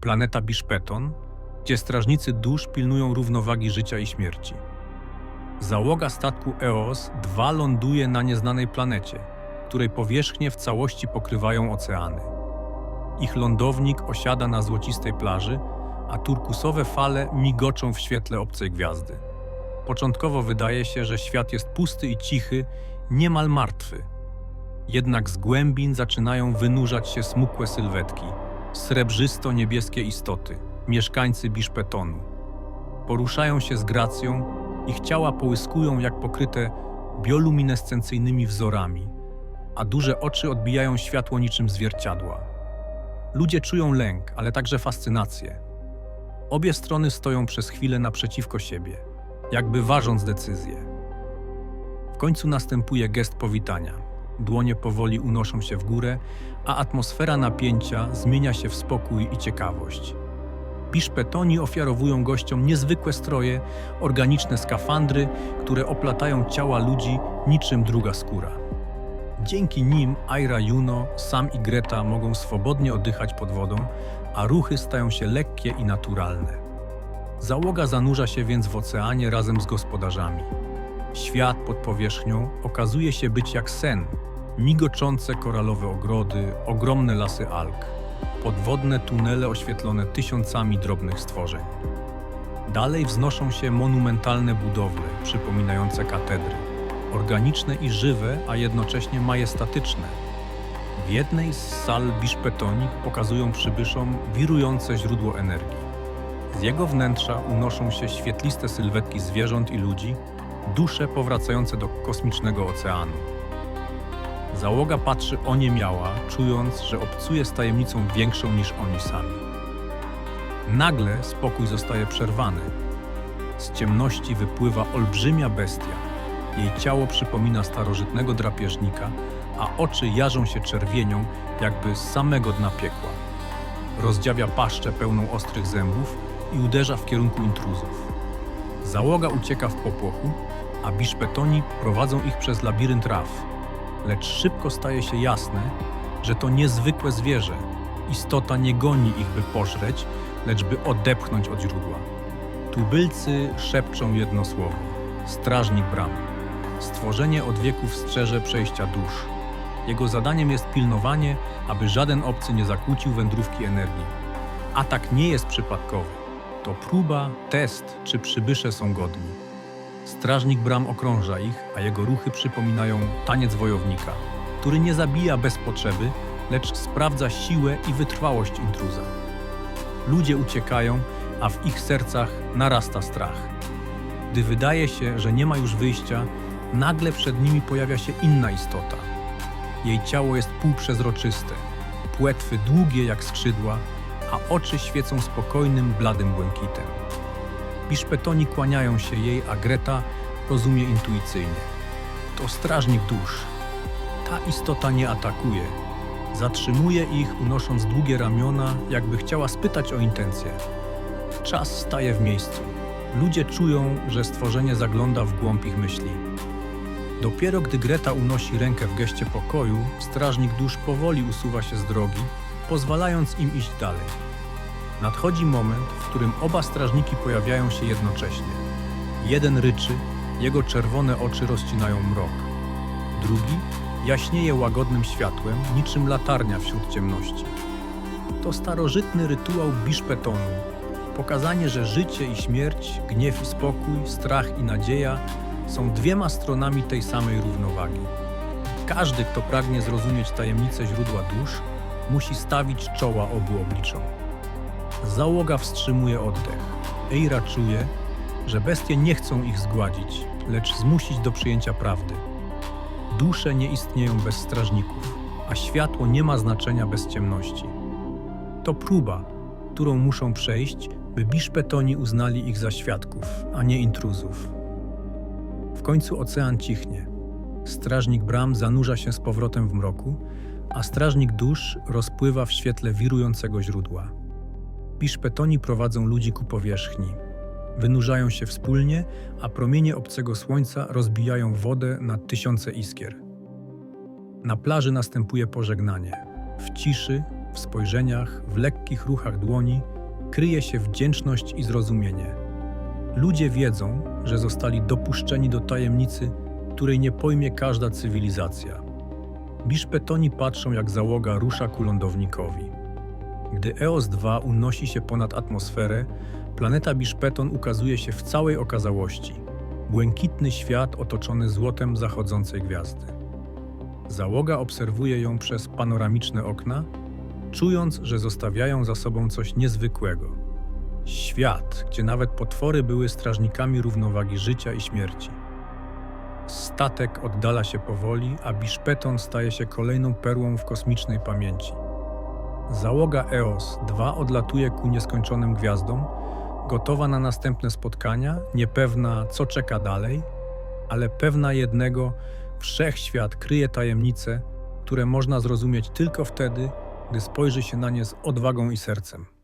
planeta Biszpeton, gdzie strażnicy dusz pilnują równowagi życia i śmierci. Załoga statku EOS-2 ląduje na nieznanej planecie, której powierzchnię w całości pokrywają oceany. Ich lądownik osiada na złocistej plaży, a turkusowe fale migoczą w świetle obcej gwiazdy. Początkowo wydaje się, że świat jest pusty i cichy, niemal martwy. Jednak z głębin zaczynają wynurzać się smukłe sylwetki, srebrzysto-niebieskie istoty, mieszkańcy Biszpetonu. Poruszają się z gracją, ich ciała połyskują jak pokryte bioluminescencyjnymi wzorami, a duże oczy odbijają światło niczym zwierciadła. Ludzie czują lęk, ale także fascynację. Obie strony stoją przez chwilę naprzeciwko siebie, jakby ważąc decyzję. W końcu następuje gest powitania. Dłonie powoli unoszą się w górę, a atmosfera napięcia zmienia się w spokój i ciekawość. Biszpetoni ofiarowują gościom niezwykłe stroje, organiczne skafandry, które oplatają ciała ludzi niczym druga skóra. Dzięki nim Aira Juno, Sam i Greta mogą swobodnie oddychać pod wodą, a ruchy stają się lekkie i naturalne. Załoga zanurza się więc w oceanie razem z gospodarzami. Świat pod powierzchnią okazuje się być jak sen. Migoczące koralowe ogrody, ogromne lasy alg, podwodne tunele oświetlone tysiącami drobnych stworzeń. Dalej wznoszą się monumentalne budowle przypominające katedry, organiczne i żywe, a jednocześnie majestatyczne. W jednej z sal Biszpetonik pokazują przybyszom wirujące źródło energii. Z jego wnętrza unoszą się świetliste sylwetki zwierząt i ludzi, dusze powracające do kosmicznego oceanu. Załoga patrzy oniemiała, czując, że obcuje z tajemnicą większą niż oni sami. Nagle spokój zostaje przerwany. Z ciemności wypływa olbrzymia bestia. Jej ciało przypomina starożytnego drapieżnika, a oczy jarzą się czerwienią, jakby z samego dna piekła. Rozdziawia paszczę pełną ostrych zębów i uderza w kierunku intruzów. Załoga ucieka w popłochu, a biszpetoni prowadzą ich przez labirynt raf. Lecz szybko staje się jasne, że to niezwykłe zwierzę. Istota nie goni ich, by pożreć, lecz by odepchnąć od źródła. Tubylcy szepczą jedno słowo. Strażnik bram. Stworzenie od wieków strzeże przejścia dusz. Jego zadaniem jest pilnowanie, aby żaden obcy nie zakłócił wędrówki energii. Atak nie jest przypadkowy. To próba, test, czy przybysze są godni. Strażnik bram okrąża ich, a jego ruchy przypominają taniec wojownika, który nie zabija bez potrzeby, lecz sprawdza siłę i wytrwałość intruza. Ludzie uciekają, a w ich sercach narasta strach. Gdy wydaje się, że nie ma już wyjścia, nagle przed nimi pojawia się inna istota. Jej ciało jest półprzezroczyste, płetwy długie jak skrzydła, a oczy świecą spokojnym, bladym błękitem. Biszpetoni kłaniają się jej, a Greta rozumie intuicyjnie. To strażnik dusz. Ta istota nie atakuje. Zatrzymuje ich, unosząc długie ramiona, jakby chciała spytać o intencje. Czas staje w miejscu. Ludzie czują, że stworzenie zagląda w głąb ich myśli. Dopiero gdy Greta unosi rękę w geście pokoju, strażnik dusz powoli usuwa się z drogi, pozwalając im iść dalej. Nadchodzi moment, w którym oba strażniki pojawiają się jednocześnie. Jeden ryczy, jego czerwone oczy rozcinają mrok. Drugi jaśnieje łagodnym światłem, niczym latarnia wśród ciemności. To starożytny rytuał biszpetonu, pokazanie, że życie i śmierć, gniew i spokój, strach i nadzieja są dwiema stronami tej samej równowagi. Każdy, kto pragnie zrozumieć tajemnicę źródła dusz, musi stawić czoła obu obliczom. Załoga wstrzymuje oddech. Eira czuje, że bestie nie chcą ich zgładzić, lecz zmusić do przyjęcia prawdy. Dusze nie istnieją bez strażników, a światło nie ma znaczenia bez ciemności. To próba, którą muszą przejść, by biszpetoni uznali ich za świadków, a nie intruzów. W końcu ocean cichnie. Strażnik bram zanurza się z powrotem w mroku, a strażnik dusz rozpływa w świetle wirującego źródła. Biszpetoni prowadzą ludzi ku powierzchni. Wynurzają się wspólnie, a promienie obcego słońca rozbijają wodę na tysiące iskier. Na plaży następuje pożegnanie. W ciszy w spojrzeniach, w lekkich ruchach dłoni kryje się wdzięczność i zrozumienie. Ludzie wiedzą, że zostali dopuszczeni do tajemnicy, której nie pojmie każda cywilizacja. Biszpetoni patrzą, jak załoga rusza ku lądownikowi. Gdy EOS-2 unosi się ponad atmosferę, planeta Biszpeton ukazuje się w całej okazałości. Błękitny świat otoczony złotem zachodzącej gwiazdy. Załoga obserwuje ją przez panoramiczne okna, czując, że zostawiają za sobą coś niezwykłego. Świat, gdzie nawet potwory były strażnikami równowagi życia i śmierci. Statek oddala się powoli, a Biszpeton staje się kolejną perłą w kosmicznej pamięci. Załoga EOS-2 odlatuje ku nieskończonym gwiazdom, gotowa na następne spotkania, niepewna, co czeka dalej, ale pewna jednego, wszechświat kryje tajemnice, które można zrozumieć tylko wtedy, gdy spojrzy się na nie z odwagą i sercem.